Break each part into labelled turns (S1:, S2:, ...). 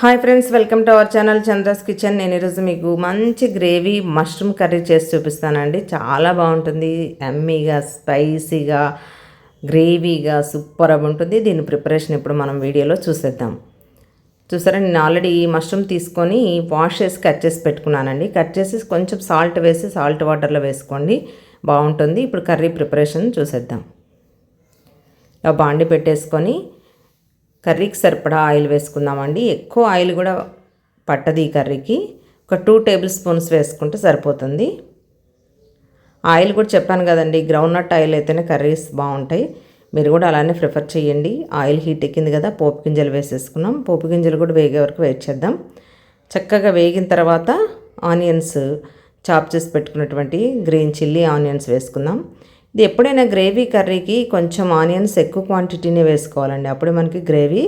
S1: Hi friends welcome to our channel Chandra's kitchen నేను ఈరోజు మీకు మంచి గ్రేవీ మష్రూమ్ కర్రీ చేసి చూపిస్తానండి. చాలా బాగుంటుంది. ఎమ్మీగా స్పైసీగా గ్రేవీగా సూపర్గా ఉంటుంది. దీని ప్రిపరేషన్ ఇప్పుడు మనం వీడియోలో చూసేద్దాం. చూసారా నేను ఆల్రెడీ ఈ మష్రూమ్ తీసుకొని వాష్ చేసి కట్ చేసి పెట్టుకున్నానండి. కట్ చేసి కొంచెం సాల్ట్ వేసి సాల్ట్ వాటర్లో వేసుకోండి. బాగుంటుంది. ఇప్పుడు కర్రీ ప్రిపరేషన్ చూసేద్దాం. బాండి పెట్టేసుకొని కర్రీకి సరిపడా ఆయిల్ వేసుకుందామండి. ఎక్కువ ఆయిల్ కూడా పట్టదు ఈ కర్రీకి. ఒక టూ టేబుల్ స్పూన్స్ వేసుకుంటే సరిపోతుంది. ఆయిల్ కూడా చెప్పాను కదండి గ్రౌండ్ నట్ ఆయిల్ అయితేనే కర్రీస్ బాగుంటాయి. మీరు కూడా అలానే ప్రిఫర్ చేయండి. ఆయిల్ హీట్ ఎక్కింది కదా పోపు గింజలు వేసేసుకున్నాం. పోపు గింజలు కూడా వేగే వరకు వెయిట్ చేద్దాం. చక్కగా వేగిన తర్వాత ఆనియన్స్ చాప్ చేసి పెట్టుకున్నటువంటి గ్రీన్ చిల్లీ ఆనియన్స్ వేసుకుందాం. ఇది ఎప్పుడైనా గ్రేవీ కర్రీకి కొంచెం ఆనియన్స్ ఎక్కువ క్వాంటిటీనే వేసుకోవాలండి. అప్పుడే మనకి గ్రేవీ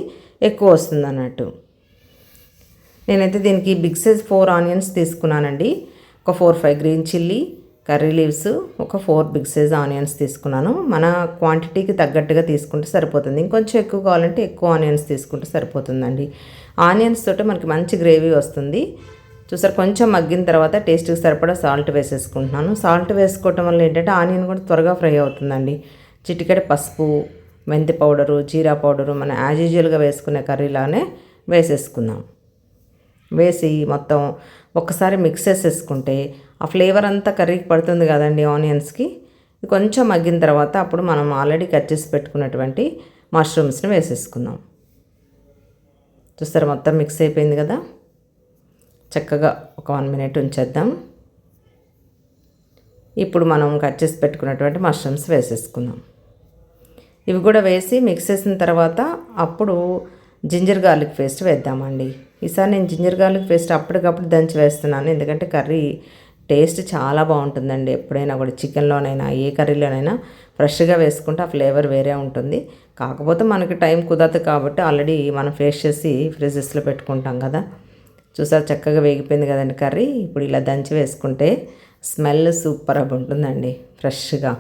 S1: ఎక్కువ వస్తుంది అన్నట్టు. నేనైతే దీనికి బిగ్ సైజ్ ఫోర్ ఆనియన్స్ తీసుకున్నానండి. ఒక four five green chilli curry leaves ఒక ఫోర్ బిగ్ సైజ్ ఆనియన్స్ తీసుకున్నాను. మన క్వాంటిటీకి తగ్గట్టుగా తీసుకుంటే సరిపోతుంది. ఇంకొంచెం ఎక్కువ కావాలంటే ఎక్కువ ఆనియన్స్ తీసుకుంటే సరిపోతుందండి. ఆనియన్స్ తోటే మనకి మంచి గ్రేవీ వస్తుంది. చూసారు కొంచెం మగ్గిన తర్వాత టేస్ట్కి సరిపడా సాల్ట్ వేసేసుకుంటున్నాను. సాల్ట్ వేసుకోవటం వల్ల ఏంటంటే ఆనియన్ కూడా త్వరగా ఫ్రై అవుతుందండి. చిటికెడ పసుపు మెంతి పౌడరు జీరా పౌడరు మన యాజ్ యూజువల్గా వేసుకునే కర్రీలానే వేసేసుకుందాం. వేసి మొత్తం ఒక్కసారి మిక్స్ చేసేసుకుంటే ఆ ఫ్లేవర్ అంతా కర్రీకి పడుతుంది కదండి ఆనియన్స్కి. కొంచెం మగ్గిన తర్వాత అప్పుడు మనం ఆల్రెడీ కట్ చేసి పెట్టుకున్నటువంటి మష్రూమ్స్ని వేసేసుకుందాం. చూస్తారు మొత్తం మిక్స్ అయిపోయింది కదా? చక్కగా ఒక వన్ మినిట్ ఉంచేద్దాం. ఇప్పుడు మనం కట్ చేసి పెట్టుకున్నటువంటి మష్రూమ్స్ వేసేసుకుందాం. ఇవి కూడా వేసి మిక్స్ చేసిన తర్వాత అప్పుడు జింజర్ గార్లిక్ పేస్ట్ వేద్దామండి. ఈసారి నేను జింజర్ గార్లిక్ పేస్ట్ అప్పటికప్పుడు దంచి వేస్తున్నాను. ఎందుకంటే కర్రీ టేస్ట్ చాలా బాగుంటుందండి. ఎప్పుడైనా కూడా చికెన్లోనైనా ఏ కర్రీలోనైనా ఫ్రెష్గా వేసుకుంటే ఆ ఫ్లేవర్ వేరే ఉంటుంది. కాకపోతే మనకి టైం కుదరదు కాబట్టి ఆల్రెడీ మనం ఫేస్ చేసి ఫ్రిజెస్లో పెట్టుకుంటాం కదా. చూసారు చక్కగా వేగిపోయింది కదండి కర్రీ. ఇప్పుడు ఇలా దంచి వేసుకుంటే స్మెల్ సూపర్ అవి ఉంటుందండి ఫ్రెష్గా.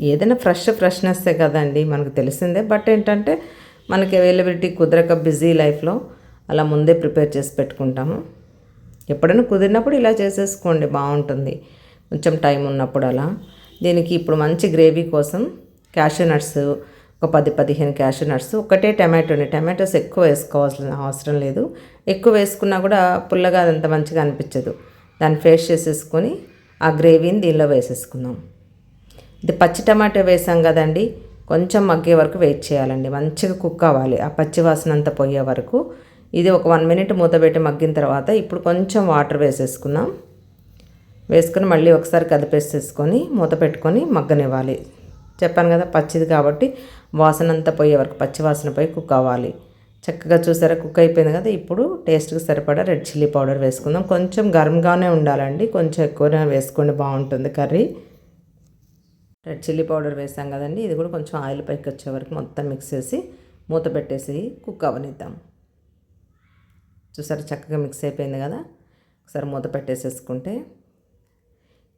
S1: ఏదైనా ఫ్రెష్ ఫ్రెష్నెస్సే కదండి మనకు తెలిసిందే. బట్ ఏంటంటే మనకి అవైలబిలిటీ కుదరక బిజీ లైఫ్లో అలా ముందే ప్రిపేర్ చేసి పెట్టుకుంటాము. ఎప్పుడైనా కుదిరినప్పుడు ఇలా చేసేసుకోండి బాగుంటుంది. కొంచెం టైం ఉన్నప్పుడు అలా. దీనికి ఇప్పుడు మంచి గ్రేవీ కోసం క్యాషూ నట్స్ ఒక పది పదిహేను క్యాషూ నట్స్. ఒకటే టమాటోని టమాటోస్ ఎక్కువ వేసుకోవాల్సిన అవసరం లేదు. ఎక్కువ వేసుకున్నా కూడా పుల్లగా అదంత మంచిగా అనిపించదు. దాన్ని ఫేస్ చేసేసుకొని ఆ గ్రేవీని దీనిలో వేసేసుకుందాం. ఇది పచ్చి టమాటో వేసాం కదండి. కొంచెం మగ్గే వరకు వెయిట్ చేయాలండి. మంచిగా కుక్ అవ్వాలి. ఆ పచ్చి వాసన అంతా పోయే వరకు. ఇది ఒక వన్ మినిట్ మూత పెట్టి మగ్గిన తర్వాత ఇప్పుడు కొంచెం వాటర్ వేసేసుకుందాం. వేసుకొని మళ్ళీ ఒకసారి కదిపేసేసుకొని మూత పెట్టుకొని మగ్గనివ్వాలి. చెప్పాను కదా పచ్చిది కాబట్టి వాసన అంతా పోయే వరకు పచ్చి వాసన పోయి కుక్ అవ్వాలి. చక్కగా చూసారా కుక్ అయిపోయింది కదా ఇప్పుడు టేస్ట్కి సరిపడా రెడ్ చిల్లీ పౌడర్ వేసుకుందాం. కొంచెం గరంగానే ఉండాలండి కొంచెం ఎక్కువనే వేసుకోండి బాగుంటుంది కర్రీ. రెడ్ చిల్లీ పౌడర్ వేసాం కదండి ఇది కూడా కొంచెం ఆయిల్ పైకి వచ్చే వరకు మొత్తం మిక్స్ చేసి మూత పెట్టేసి కుక్ అవనిద్దాం చూసారా చక్కగా మిక్స్ అయిపోయింది కదా ఒకసారి మూత పెట్టేసేసుకుంటే.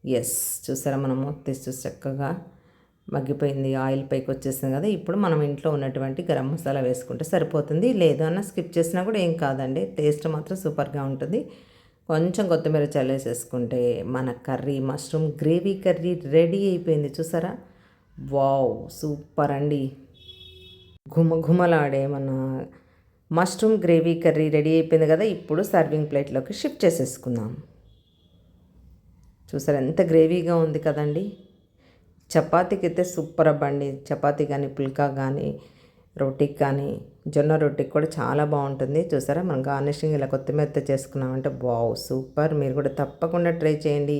S1: ఎస్ చూసారా మనం మూత తీసి చక్కగా మగ్గిపోయింది ఆయిల్ పైకి వచ్చేసింది కదా ఇప్పుడు మనం ఇంట్లో ఉన్నటువంటి గరం మసాలా వేసుకుంటే సరిపోతుంది. లేదు అన్న స్కిప్ చేసినా కూడా ఏం కాదండి టేస్ట్ మాత్రం సూపర్గా ఉంటుంది. కొంచెం కొత్తిమీర చల్లేసేసుకుంటే మన curry mushroom gravy curry ready అయిపోయింది చూసారా? వావ్ సూపర్ అండి. ఘుమ ఘుమలాడే మన మష్రూమ్ గ్రేవీ కర్రీ రెడీ అయిపోయింది కదా ఇప్పుడు సర్వింగ్ ప్లేట్లోకి షిఫ్ట్ చేసేసుకుందాం. చూసారా ఎంత గ్రేవీగా ఉంది కదండి? చపాతీకి అయితే సూపర్ అబ్బండి చపాతీ కానీ పుల్కా కానీ రోటీకి కానీ జొన్న రొట్టెకి కూడా చాలా బాగుంటుంది. చూసారా? మనం గార్నిషింగ్ ఇలా కొత్తిమీరతో చేసుకున్నామంటే బావు సూపర్. మీరు కూడా తప్పకుండా ట్రై చేయండి.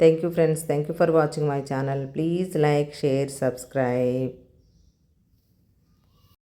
S1: Thank you friends. Thank you for watching my channel. Please like share subscribe.